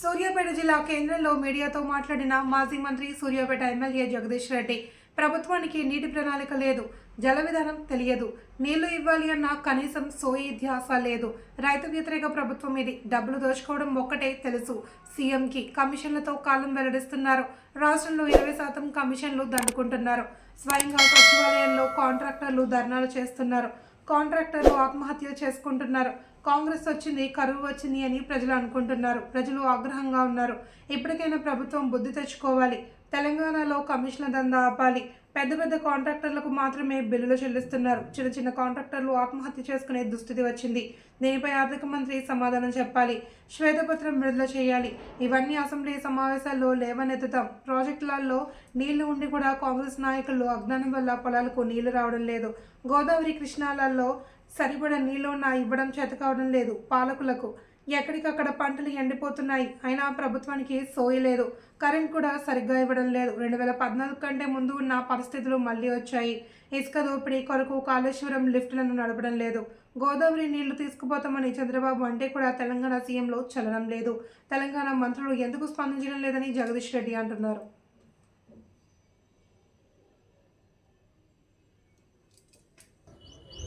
సూర్యాపేట జిల్లా కేంద్రంలో మీడియాతో మాట్లాడిన మాజీ మంత్రి సూర్యాపేట ఎమ్మెల్యే జగదీష్ రెడ్డి ప్రభుత్వానికి నీటి ప్రణాళిక లేదు జల విధానం తెలియదు నీళ్ళు ఇవ్వాలి అన్న కనీసం సోయి ధ్యాస లేదు. రైతు వ్యతిరేక ప్రభుత్వం ఇది డబ్బులు దోచుకోవడం ఒక్కటే తెలుసు సీఎంకి కమిషన్లతో కాలం వెల్లడిస్తున్నారు. రాష్ట్రంలో ఇరవై శాతం కమిషన్లు దండుకుంటున్నారు. స్వయంగా సచివాలయంలో కాంట్రాక్టర్లు ధర్నాలు చేస్తున్నారు. కాంట్రాక్టర్లు ఆత్మహత్యలు చేసుకుంటున్నారు. కాంగ్రెస్ వచ్చింది కరువు వచ్చింది అని ప్రజలు అనుకుంటున్నారు. ప్రజలు ఆగ్రహంగా ఉన్నారు. ఇప్పటికైనా ప్రభుత్వం బుద్ధి తెచ్చుకోవాలి. తెలంగాణలో కమిషన్ల దందా ఆపాలి. పెద్ద పెద్ద కాంట్రాక్టర్లకు మాత్రమే బిల్లులు చెల్లిస్తున్నారు. చిన్న చిన్న కాంట్రాక్టర్లు ఆత్మహత్య చేసుకునే దుస్థితి వచ్చింది. దీనిపై ఆర్థిక మంత్రి సమాధానం చెప్పాలి. శ్వేతపత్రం విడుదల చేయాలి. ఇవన్నీ అసెంబ్లీ సమావేశాల్లో లేవనెత్తుతాం. ప్రాజెక్టులలో నీళ్ళు ఉండి కూడా కాంగ్రెస్ నాయకులు అజ్ఞానం వల్ల పొలాలకు నీళ్ళు రావడం లేదు. గోదావరి కృష్ణాలలో సరిపడ నీళ్ళు ఉన్నా ఇవ్వడం చేత కావడం లేదు పాలకులకు. ఎక్కడికక్కడ పంటలు ఎండిపోతున్నాయి. అయినా ప్రభుత్వానికి సోయలేదు కరెంట్ కూడా సరిగ్గా ఇవ్వడం లేదు. రెండు వేల పద్నాలుగు కంటే ముందు ఉన్న పరిస్థితులు మళ్ళీ వచ్చాయి. ఇసుక దోపిడీ కొరకు కాళేశ్వరం లిఫ్టులను నడపడం లేదు. గోదావరి నీళ్ళు తీసుకుపోతామని చంద్రబాబు అంటే కూడా తెలంగాణ సీఎంలో చలనం లేదు. తెలంగాణ మంత్రులు ఎందుకు స్పందించడం లేదని జగదీష్ రెడ్డి అంటున్నారు.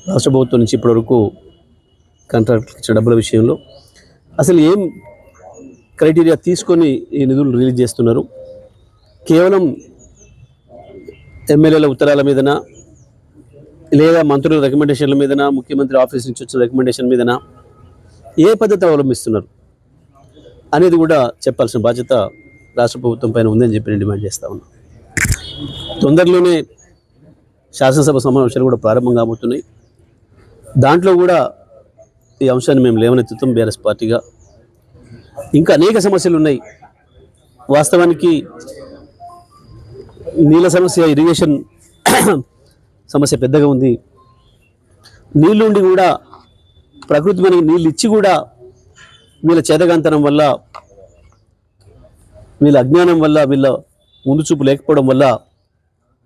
రాష్ట్ర ప్రభుత్వం నుంచి ఇప్పటివరకు కాంట్రాక్ట్ ఇచ్చిన డబ్బుల విషయంలో అసలు ఏం క్రైటీరియా తీసుకొని ఈ నిధులు రిలీజ్ చేస్తున్నారు? కేవలం ఎమ్మెల్యేల ఉత్తరాల మీదనా? లేదా మంత్రుల రికమెండేషన్ల మీదనా? ముఖ్యమంత్రి ఆఫీస్ నుంచి వచ్చిన రికమెండేషన్ మీదన? ఏ పద్ధతి అవలంబిస్తున్నారు? అనేది కూడా చెప్పాల్సిన బాధ్యత రాష్ట్ర ప్రభుత్వం పైన ఉందని చెప్పి నేను డిమాండ్ చేస్తా ఉన్నాను తొందరలోనే శాసనసభ సమావేశాలు కూడా ప్రారంభం కాబోతున్నాయి. దాంట్లో కూడా ఈ అంశాన్ని మేము లేవనెత్తుతాం బీఆర్ఎస్ పార్టీగా. ఇంకా అనేక సమస్యలు ఉన్నాయి. వాస్తవానికి నీళ్ళ సమస్య ఇరిగేషన్ సమస్య పెద్దగా ఉంది. నీళ్ళు ఉండి కూడా ప్రకృతి మనకి నీళ్ళు ఇచ్చి కూడా వీళ్ళ చేతగాంతనం వల్ల వీళ్ళ అజ్ఞానం వల్ల వీళ్ళ ముందు చూపు లేకపోవడం వల్ల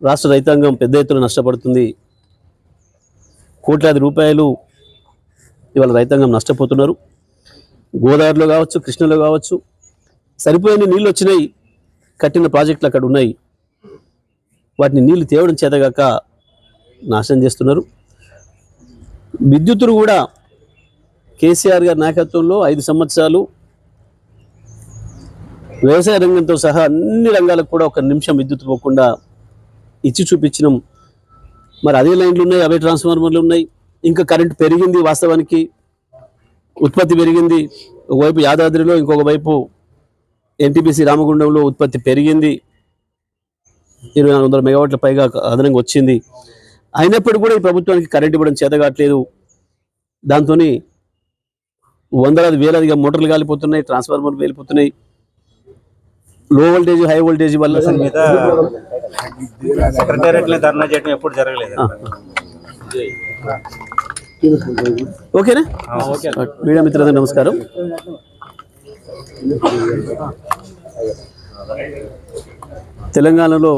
రాష్ట్ర రైతాంగం పెద్ద ఎత్తున నష్టపడుతుంది. కోట్లాది రూపాయలు ఇవాళ రైతాంగం నష్టపోతున్నారు. గోదావరిలో కావచ్చు కృష్ణలో కావచ్చు సరిపోయిన నీళ్ళు వచ్చినాయి కట్టిన ప్రాజెక్టులు అక్కడ ఉన్నాయి. వాటిని నీళ్ళు తేవడం చేతగాక నాశనం చేస్తున్నారు. విద్యుత్తును కూడా కేసీఆర్ గారి నాయకత్వంలో ఐదు సంవత్సరాలు వ్యవసాయ రంగంతో సహా అన్ని రంగాలకు కూడా ఒక నిమిషం విద్యుత్ పోకుండా ఇచ్చి చూపించినాం. మరి అదే లైన్లు ఉన్నాయి అవే ట్రాన్స్ఫార్మర్లు ఉన్నాయి. ఇంకా కరెంట్ పెరిగింది వాస్తవానికి ఉత్పత్తి పెరిగింది. ఒకవైపు యాదాద్రిలో ఇంకొక వైపు ఎన్టీపీసీ రామగుండంలో ఉత్పత్తి పెరిగింది. ఇరవై నాలుగు వందల మెగావాట్ల పైగా అదనంగా వచ్చింది. అయినప్పటికీ కూడా ఈ ప్రభుత్వానికి కరెంట్ ఇవ్వడం చేతగాట్లేదు. దాంతో వందలాది వేలాదిగా మోటార్లు కాలిపోతున్నాయి ట్రాన్స్ఫార్మర్లు వెళ్ళిపోతున్నాయి లో వోల్టేజ్ హై వోల్టేజ్ వల్ల లో ధర్నా చేయడం ఎప్పుడు జరగలేదు. ఓకేనా? మీడియా మిత్రులందరూ నమస్కారం. తెలంగాణలో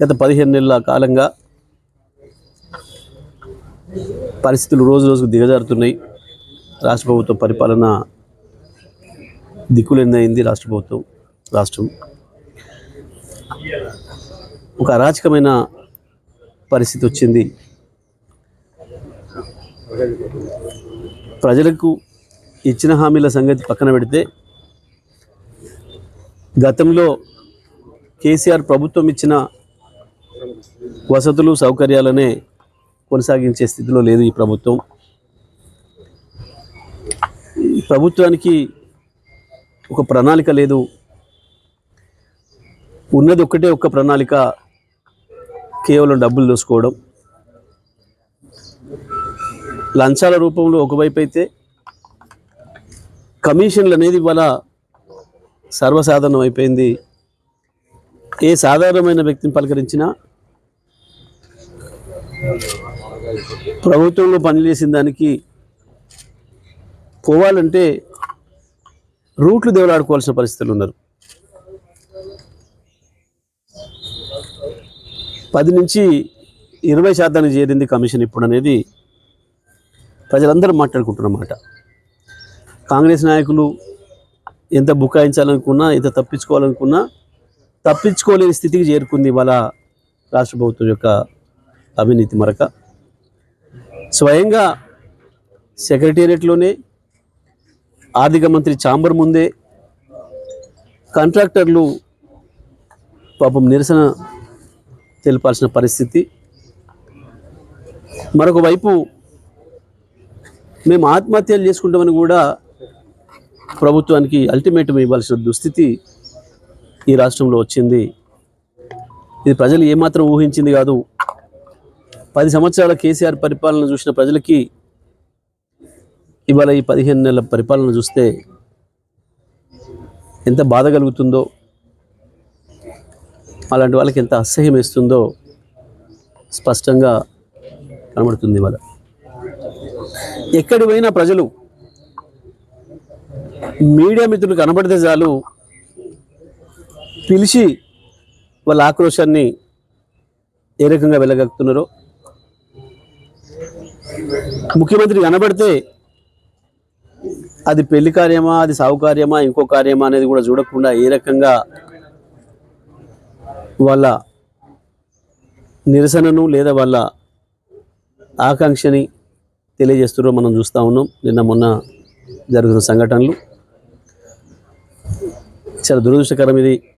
గత పదిహేను నెలల కాలంగా పరిస్థితులు రోజు రోజుకు దిగజారుతున్నాయి. రాష్ట్ర ప్రభుత్వం పరిపాలన దిక్కులెన్నయింది రాష్ట్ర ప్రభుత్వం రాష్ట్రం. ఒక అరాచకమైన పరిస్థితి వచ్చింది. ప్రజలకు ఇచ్చిన హామీల సంగతి పక్కన పెడితే గతంలో కేసీఆర్ ప్రభుత్వం ఇచ్చిన వసతులు సౌకర్యాలనే కొనసాగించే స్థితిలో లేదు ఈ ప్రభుత్వం. ఈ ప్రభుత్వానికి ఒక ప్రణాళిక లేదు. ఉన్నది ఒక్కటే ఒక్క ప్రణాళిక కేవలం డబ్బులు దోసుకోవడం. లంచాల రూపంలో ఒకవైపు అయితే కమిషన్లు అనేది ఇవాళ సర్వసాధారణం అయిపోయింది ఏ సాధారణమైన వ్యక్తిని పలకరించినా ప్రభుత్వంలో పనిచేసిన దానికి పోవాలంటే రూట్లు దేవులాడుకోవాల్సిన పరిస్థితులు ఉన్నారు. పది నుంచి ఇరవై శాతానికి చేరింది కమిషన్ ఇప్పుడు అనేది ప్రజలందరూ మాట్లాడుకుంటున్నమాట కాంగ్రెస్ నాయకులు ఎంత బుకాయించాలనుకున్నా ఎంత తప్పించుకోవాలనుకున్నా తప్పించుకోలేని స్థితికి చేరుకుంది వాళ్ళ రాష్ట్ర ప్రభుత్వం యొక్క అవినీతి మరక. స్వయంగా సెక్రటేరియట్లోనే ఆర్థిక మంత్రి చాంబర్ ముందే కాంట్రాక్టర్లు పాపం నిరసన తెలపాల్సిన పరిస్థితి. మరొక వైపు మేము ఆత్మహత్యలు చేసుకుంటామని కూడా ప్రభుత్వానికి అల్టిమేటం ఇవ్వాల్సిన దుస్థితి ఈ రాష్ట్రంలో వచ్చింది. ఇది ప్రజలు ఏమాత్రం ఊహించింది కాదు. పది సంవత్సరాల కేసీఆర్ పరిపాలన చూసిన ప్రజలకి ఇవాళ ఈ పదిహేను నెలల పరిపాలన చూస్తే ఎంత బాధ కలుగుతుందో అలాంటి వాళ్ళకి ఎంత అసహ్యం వేస్తుందో స్పష్టంగా కనబడుతుంది ఇవాళ. ఎక్కడి పోయినా ప్రజలు మీడియా మిత్రులు కనబడితే చాలు పిలిచి వాళ్ళ ఆక్రోశాన్ని ఏ రకంగా వెళ్ళగలుగుతున్నారో ముఖ్యమంత్రి కనబడితే అది పెళ్ళి కార్యమా అది సాగు కార్యమా ఇంకో కార్యమా అనేది కూడా చూడకుండా ఏ రకంగా వాళ్ళ నిరసనను లేదా వాళ్ళ ఆకాంక్షని తెలియజేస్తున్నారో. మనం చూస్తూ ఉన్నాం. నిన్న మొన్న జరుగుతున్న సంఘటనలు. చాలా దురదృష్టకరం ఇది.